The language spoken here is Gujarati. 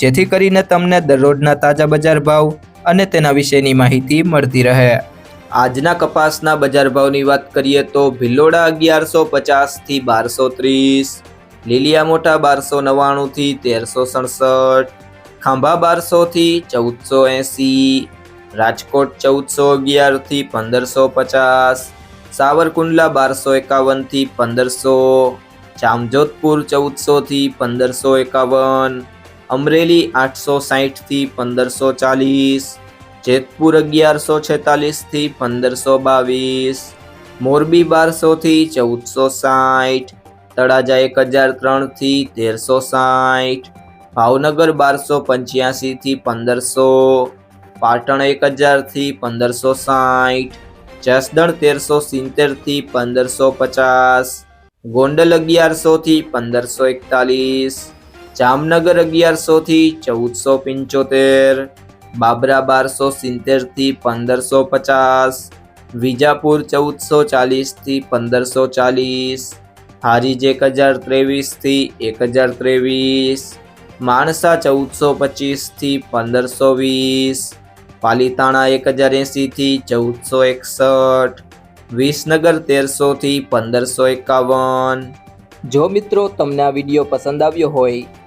જેથી કરીને તમને દરરોજના તાજા બજાર ભાવ અને તેના વિશેની માહિતી મળતી રહે. આજના કપાસના બજાર ભાવની વાત કરીએ તો ભિલોડા અગિયારસો પચાસથી બારસો ત્રીસ, લીલિયા મોટા બારસો નવ્વાણુંથી તેરસો સડસઠ, ખાંભા બારસોથી ચૌદસો એંસી, રાજકોટ ચૌદસો અગિયારથી પંદરસો પચાસ, સાવરકુંડલા બારસો એકાવનથી પંદરસો, જામજોધપુર ચૌદસોથી પંદરસો એકાવન અમરેલી આઠસો સાહીઠથી પંદરસો ચાલીસ, જેતપુર અગિયારસો છેતાલીસથી પંદરસો બાવીસ, મોરબી બારસોથી ચૌદસો સાઠ તળાજા એક હજાર ત્રણથી તેરસો સાઠ ભાવનગર બારસો પંચ્યાસીથી પંદરસો, પાટણ એક હજારથી પંદરસો સાઠ જસદણ તેરસો સિત્તેરથી પંદરસો પચાસ, ગોંડલ અગિયારસોથી પંદરસો એકતાલીસ જામનગર અગિયારસોથી ચૌદસો પંચોતેર, બાબરા બારસો સિત્તેરથી પંદરસો પચાસ, વિજાપુર ચૌદસો ચાલીસથી પંદરસો ચાલીસ, હારીજ એક હજાર ત્રેવીસથી એક હજાર ત્રેવીસ, માણસા ચૌદસો પચીસથી પંદરસો વીસ, પાલીતાણા એક હજાર એંસીથી ચૌદસો એકસઠ, વિસનગર તેરસોથી પંદરસો એકાવન. જો મિત્રો તમને આ વીડિયો પસંદ આવ્યો હોય